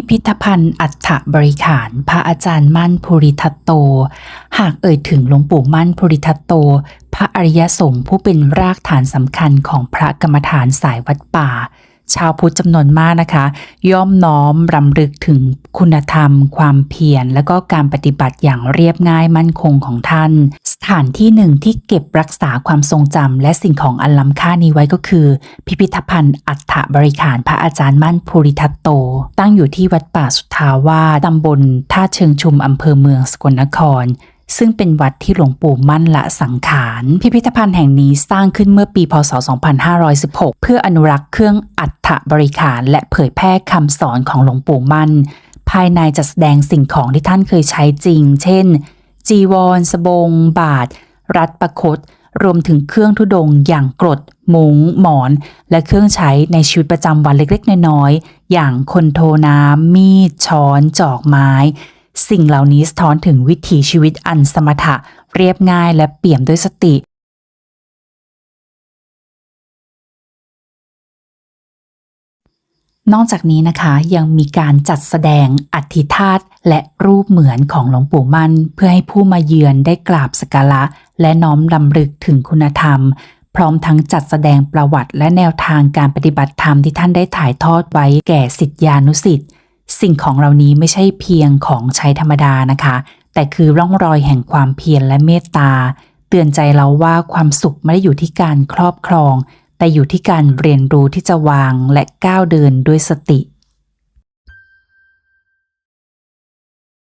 พิพิธภัณฑ์อัฐบริขาร พระอาจารย์มั่นภูริทัตโต หากเอ่ยถึงหลวงปู่มั่นภูริทัตโต พระอริยสงฆ์ผู้เป็นรากฐานสำคัญของพระกรรมฐานสายวัดป่า ชาวพุทธจำนวนมากนะคะ ย่อมน้อมรำลึกถึงคุณธรรม ความเพียรและก็การปฏิบัติอย่างเรียบง่ายมั่นคงของท่าน ถานที่หนึ่งที่เก็บรักษาความทรงจำและสิ่งของอันล้ำค่านี้ไว้ก็คือ พิพิธภัณฑ์อัฐบริขารพระอาจารย์มั่นภูริทัตโต ตั้งอยู่ที่วัดป่าสุทธาวาตำบลท่าเชิงชุมอำเภอเมืองสกลนครซึ่งเป็นวัดที่หลวงปู่มั่นละสังขาร พิพิธภัณฑ์แห่งนี้สร้างขึ้นเมื่อปี พศ 2516 เพื่ออนุรักษ์เครื่องอัฐบริขาร และเผยแพร่คำสอนของหลวงปู่มั่น ภายในจัดแสดงสิ่งของที่ท่านเคยใช้จริง เช่น จีวร สบง บาท รัดประคต รวมถึงเครื่องทุดงอย่างกรด มุง้งหมอน และเครื่องใช้ในชีวิตประจำวันเล็กๆ น้อยๆ อย่างคนโทน้ำ มีด ช้อน จอกไม้ สิ่งเหล่านี้สะท้อนถึงวิถีชีวิตอันสมถะ เรียบง่ายและเปี่ยมด้วยสติ นอกจากนี้นะคะยังมีการจัดแสดงอัฐิธาตุและรูปเหมือนของหลวงปู่มั่น เพื่อให้ผู้มาเยือนได้กราบสักการะ และน้อมรำลึกถึงคุณธรรม พร้อมทั้งจัดแสดงประวัติและแนวทางการปฏิบัติธรรมที่ท่านได้ถ่ายทอดไว้แก่สิทธิานุสิทธิ์สิ่งของเหล่านี้ไม่ใช่เพียงของใช้ธรรมดานะคะ แต่คือร่องรอยแห่งความเพียรและเมตตา เตือนใจเราว่าความสุขไม่ได้อยู่ที่การครอบครอง แต่อยู่ที่การเรียนรู้ที่จะวางและก้าวเดินด้วยสติ